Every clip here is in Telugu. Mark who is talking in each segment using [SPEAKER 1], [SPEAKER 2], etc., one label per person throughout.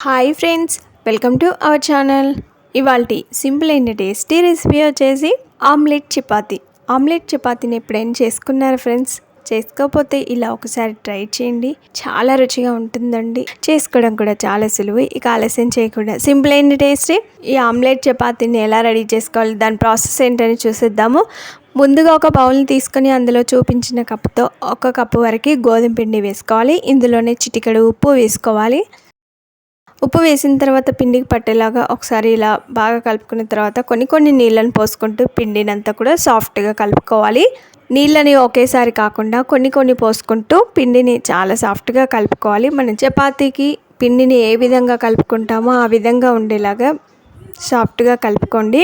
[SPEAKER 1] Hi friends welcome to our channel. ఇవాళ సింపుల్ అయిన టేస్టీ రెసిపీ వచ్చేసి ఆమ్లెట్ చపాతి. ఆమ్లెట్ చపాతీని ఎప్పుడైనా చేసుకున్నారా ఫ్రెండ్స్? చేసుకోకపోతే ఇలా ఒకసారి ట్రై చేయండి. చాలా రుచిగా ఉంటుందండి. చేసుకోవడం కూడా చాలా సులువు. ఇక ఆలస్యం చేయకుండా సింపుల్ అయిన టేస్టీ ఈ ఆమ్లెట్ చపాతీని ఎలా రెడీ చేసుకోవాలి దాని ప్రాసెస్ ఏంటని చూసేద్దాము. ముందుగా ఒక బౌల్ని తీసుకొని అందులో చూపించిన కప్పుతో ఒక కప్పు వరకు గోధుమ పిండి వేసుకోవాలి. ఇందులోనే చిటికెడు ఉప్పు వేసుకోవాలి. ఉప్పు వేసిన తర్వాత పిండికి పట్టేలాగా ఒకసారి ఇలా బాగా కలుపుకున్న తర్వాత కొన్ని కొన్ని నీళ్ళని పోసుకుంటూ పిండినంతా కూడా సాఫ్ట్గా కలుపుకోవాలి. నీళ్ళని ఒకేసారి కాకుండా కొన్ని కొన్ని పోసుకుంటూ పిండిని చాలా సాఫ్ట్గా కలుపుకోవాలి. మనం చపాతీకి పిండిని ఏ విధంగా కలుపుకుంటామో ఆ విధంగా ఉండేలాగా సాఫ్ట్గా కలుపుకోండి.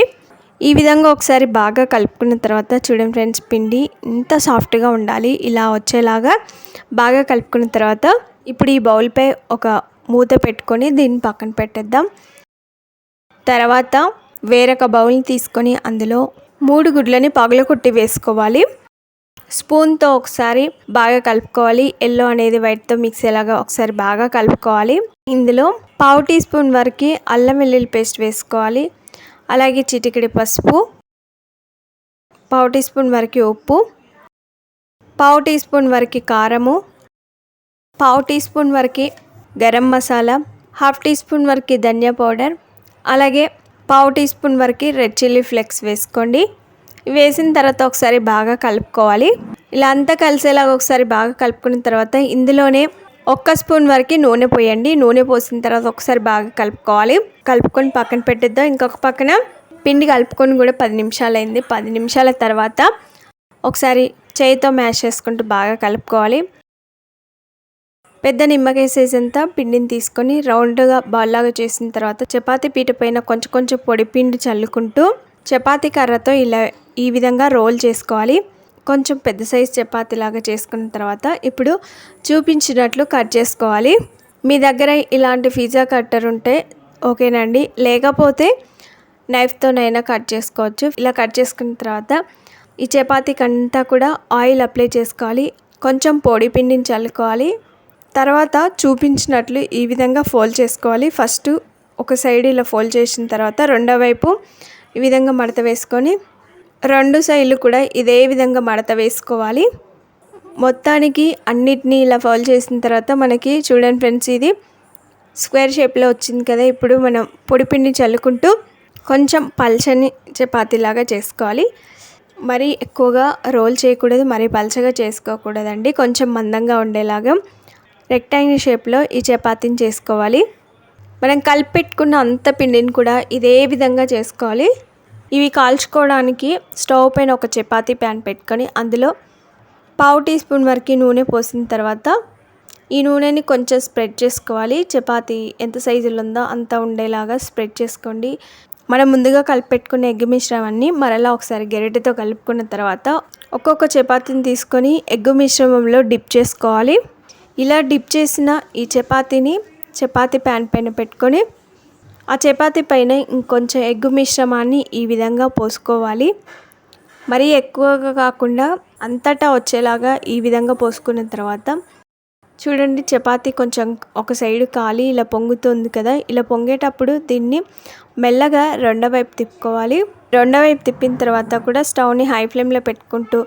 [SPEAKER 1] ఈ విధంగా ఒకసారి బాగా కలుపుకున్న తర్వాత చూడండి ఫ్రెండ్స్ పిండి ఇంత సాఫ్ట్గా ఉండాలి. ఇలా వచ్చేలాగా బాగా కలుపుకున్న తర్వాత ఇప్పుడు ఈ బౌల్పై ఒక మూత పెట్టుకొని దీన్ని పక్కన పెట్టేద్దాం. తర్వాత వేరొక బౌల్ని తీసుకొని అందులో మూడు గుడ్లని పగలకొట్టి వేసుకోవాలి. స్పూన్తో ఒకసారి బాగా కలుపుకోవాలి. ఎల్లో అనేది వైట్తో మిక్స్ అయ్యేలాగా ఒకసారి బాగా కలుపుకోవాలి. ఇందులో పావు టీ స్పూన్ వరకు అల్లం వెల్లుల్లి పేస్ట్ వేసుకోవాలి. అలాగే చిటికిడి పసుపు పావు టీ స్పూన్ వరకు ఉప్పు పావు టీ స్పూన్ వరకు కారము పావు టీ స్పూన్ వరకు garam masala half teaspoon వరకు ధనియా పౌడర్ అలాగే పావు టీ స్పూన్ వరకు రెడ్ చిల్లీ ఫ్లేక్స్ వేసుకోండి. వేసిన తర్వాత ఒకసారి బాగా కలుపుకోవాలి. ఇలా అంతా కలిసేలాగా ఒకసారి బాగా కలుపుకున్న తర్వాత ఇందులోనే ఒక్క స్పూన్ వరకు నూనె పోయండి. నూనె పోసిన తర్వాత ఒకసారి బాగా కలుపుకోవాలి. కలుపుకొని పక్కన పెట్టేద్దాం. ఇంకొక పక్కన పిండి కలుపుకొని కూడా పది నిమిషాలు అయింది పది నిమిషాల తర్వాత ఒకసారి చేయితో మ్యాష్ చేసుకుంటూ బాగా కలుపుకోవాలి. పెద్ద నిమ్మకాయ సైజ్ అంతా పిండిని తీసుకొని రౌండ్గా బాల్లాగా చేసిన తర్వాత చపాతీ పీట పైన కొంచెం కొంచెం పొడి పిండి చల్లుకుంటూ చపాతీ కర్రతో ఇలా ఈ విధంగా రోల్ చేసుకోవాలి. కొంచెం పెద్ద సైజ్ చపాతీ లాగా చేసుకున్న తర్వాత ఇప్పుడు చూపించినట్లు కట్ చేసుకోవాలి. మీ దగ్గర ఇలాంటి పిజ్జా కట్టర్ ఉంటే ఓకేనండి లేకపోతే నైఫ్తోనైనా కట్ చేసుకోవచ్చు. ఇలా కట్ చేసుకున్న తర్వాత ఈ చపాతీకి అంతా కూడా ఆయిల్ అప్లై చేసుకోవాలి. కొంచెం పొడి పిండిని చల్లుకోవాలి. తర్వాత చూపించినట్లు ఈ విధంగా ఫోల్డ్ చేసుకోవాలి. ఫస్ట్ ఒక సైడ్ ఇలా ఫోల్డ్ చేసిన తర్వాత రెండో వైపు ఈ విధంగా మడత వేసుకొని రెండు సైడ్లు కూడా ఇదే విధంగా మడత వేసుకోవాలి. మొత్తానికి అన్నిటినీ ఇలా ఫోల్డ్ చేసిన తర్వాత మనకి చూడండి ఫ్రెండ్స్ ఇది స్క్వేర్ షేప్లో వచ్చింది కదా. ఇప్పుడు మనం పొడిపిండి చల్లుకుంటూ కొంచెం పల్చని చపాతీలాగా చేసుకోవాలి. మరీ ఎక్కువగా రోల్ చేయకూడదు మరీ పల్చగా చేసుకోకూడదండి. కొంచెం మందంగా ఉండేలాగా రెక్టాంగిల్ షేప్లో ఈ చపాతీని చేసుకోవాలి. మనం కలిపెట్టుకున్న అంత పిండిని కూడా ఇదే విధంగా చేసుకోవాలి. ఇవి కాల్చుకోవడానికి స్టవ్ పైన ఒక చపాతీ ప్యాన్ పెట్టుకొని అందులో పావు టీ స్పూన్ వరకు నూనె పోసిన తర్వాత ఈ నూనెని కొంచెం స్ప్రెడ్ చేసుకోవాలి. చపాతీ ఎంత సైజులో ఉందో అంత ఉండేలాగా స్ప్రెడ్ చేసుకోండి. మనం ముందుగా కలిపెట్టుకున్న ఎగ్ మిశ్రమాన్ని మరలా ఒకసారి గెరటితో కలుపుకున్న తర్వాత ఒక్కొక్క చపాతీని తీసుకొని ఎగ్ మిశ్రమంలో డిప్ చేసుకోవాలి. ఇలా డిప్ చేసిన ఈ చపాతీని చపాతీ ప్యాన్ పైన పెట్టుకొని ఆ చపాతీ పైన ఇంకొంచెం ఎగ్గు మిశ్రమాన్ని ఈ విధంగా పోసుకోవాలి. మరీ ఎక్కువగా కాకుండా అంతటా వచ్చేలాగా ఈ విధంగా పోసుకున్న తర్వాత చూడండి చపాతీ కొంచెం ఒక సైడు కాలి ఇలా పొంగుతుంది కదా ఇలా పొంగేటప్పుడు దీన్ని మెల్లగా రెండో వైపు తిప్పుకోవాలి. రెండో వైపు తిప్పిన తర్వాత కూడా స్టవ్ని హై ఫ్లేమ్లో పెట్టుకుంటూ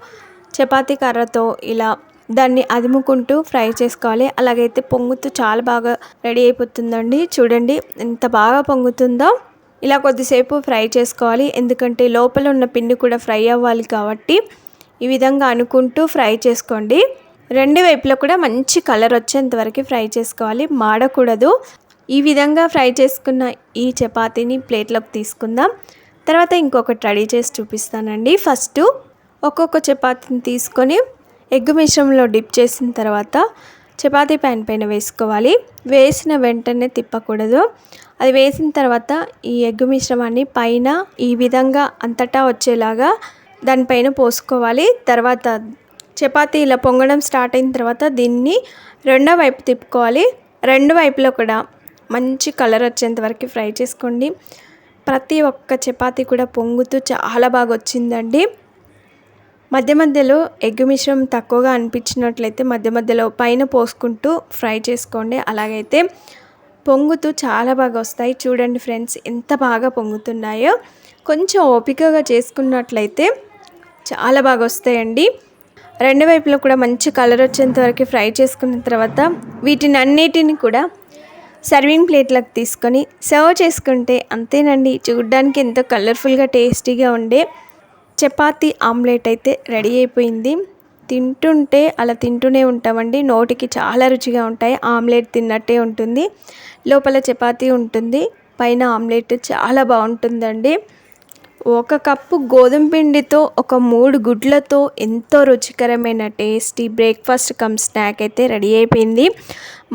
[SPEAKER 1] చపాతీ కర్రతో ఇలా దాన్ని అదుముకుంటూ ఫ్రై చేసుకోవాలి. అలాగైతే పొంగుతూ చాలా బాగా రెడీ అయిపోతుందండి. చూడండి ఎంత బాగా పొంగుతుందో. ఇలా కొద్దిసేపు ఫ్రై చేసుకోవాలి. ఎందుకంటే లోపల ఉన్న పిండి కూడా ఫ్రై అవ్వాలి కాబట్టి ఈ విధంగా అనుకుంటూ ఫ్రై చేసుకోండి. రెండు వైపులో కూడా మంచి కలర్ వచ్చేంత వరకు ఫ్రై చేసుకోవాలి. మాడకూడదు. ఈ విధంగా ఫ్రై చేసుకున్న ఈ చపాతీని ప్లేట్లోకి తీసుకుందాం. తర్వాత ఇంకొకటి రెడీ చేసి చూపిస్తానండి. ఫస్ట్ ఒక్కొక్క చపాతీని తీసుకొని ఎగ్ మిశ్రమంలో డిప్ చేసిన తర్వాత చపాతీ ప్యాన్ పైన వేసుకోవాలి. వేసిన వెంటనే తిప్పకూడదు. అది వేసిన తర్వాత ఈ ఎగ్ మిశ్రమాన్ని పైన ఈ విధంగా అంతటా వచ్చేలాగా దానిపైన పోసుకోవాలి. తర్వాత చపాతీ ఇలా పొంగడం స్టార్ట్ అయిన తర్వాత దీన్ని రెండో వైపు తిప్పుకోవాలి. రెండు వైపులో కూడా మంచి కలర్ వచ్చేంత వరకు ఫ్రై చేసుకోండి. ప్రతి ఒక్క చపాతీ కూడా పొంగుతూ చాలా బాగా వచ్చిందండి. మధ్య మధ్యలో ఎగ్ మిశ్రమం తక్కువగా అనిపించినట్లయితే మధ్య మధ్యలో పైన పోసుకుంటూ ఫ్రై చేసుకోండి. అలాగైతే పొంగుతూ చాలా బాగా వస్తాయి. చూడండి ఫ్రెండ్స్ ఎంత బాగా పొంగుతున్నాయో. కొంచెం ఓపికగా చేసుకున్నట్లయితే చాలా బాగా వస్తాయండి. రెండు వైపులో కూడా మంచి కలర్ వచ్చేంత వరకు ఫ్రై చేసుకున్న తర్వాత వీటిని అన్నిటిని కూడా సర్వింగ్ ప్లేట్లకు తీసుకొని సర్వ్ చేసుకుంటే అంతేనండి. చూడ్డానికి ఎంతో కలర్ఫుల్గా టేస్టీగా ఉండే చపాతీ ఆమ్లెట్ అయితే రెడీ అయిపోయింది. తింటుంటే అలా తింటూనే ఉంటామండి. నోటికి చాలా రుచిగా ఉంటాయి. ఆమ్లెట్ తిన్నట్టే ఉంటుంది. లోపల చపాతీ ఉంటుంది. పైన ఆమ్లెట్ చాలా బాగుంటుందండి. ఒక కప్పు గోధుమ పిండితో ఒక మూడు గుడ్లతో ఎంతో రుచికరమైన టేస్టీ బ్రేక్ఫాస్ట్ కమ్ స్నాక్ అయితే రెడీ అయిపోయింది.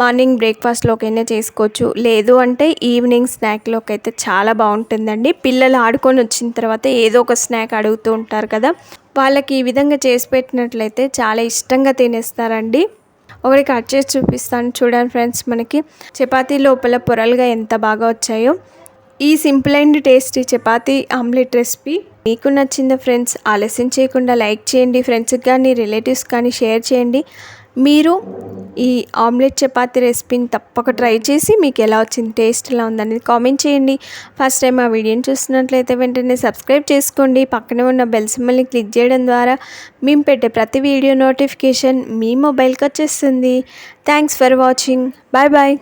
[SPEAKER 1] మార్నింగ్ బ్రేక్ఫాస్ట్లోకైనా చేసుకోవచ్చు. లేదు అంటే ఈవినింగ్ స్నాక్లోకి అయితే చాలా బాగుంటుందండి. పిల్లలు ఆడుకొని వచ్చిన తర్వాత ఏదో ఒక స్నాక్ అడుగుతూ ఉంటారు కదా. వాళ్ళకి ఈ విధంగా చేసి పెట్టినట్లయితే చాలా ఇష్టంగా తినేస్తారండి. ఒకటి కట్ చేసి చూపిస్తాను. చూడండి ఫ్రెండ్స్ మనకి చపాతీ లోపల పొరలుగా ఎంత బాగా వచ్చాయో. ఈ simple and tasty chapati omelette recipe. మీకు నచ్చింది ఫ్రెండ్స్ ఆలస్యం చేయకుండా లైక్ చేయండి. ఫ్రెండ్స్కి కానీ రిలేటివ్స్ కానీ షేర్ చేయండి. మీరు ఈ ఆమ్లెట్ చపాతి రెసిపీని తప్పక ట్రై చేసి మీకు ఎలా వచ్చింది టేస్ట్ ఎలా ఉందనేది కామెంట్ చేయండి. ఫస్ట్ టైం ఆ వీడియోని చూస్తున్నట్లయితే వెంటనే సబ్స్క్రైబ్ చేసుకోండి. పక్కనే ఉన్న బెల్ సింబల్ని క్లిక్ చేయడం ద్వారా మేము పెట్టే ప్రతి వీడియో నోటిఫికేషన్ మీ మొబైల్కి వచ్చేస్తుంది. Thanks for watching. Bye bye.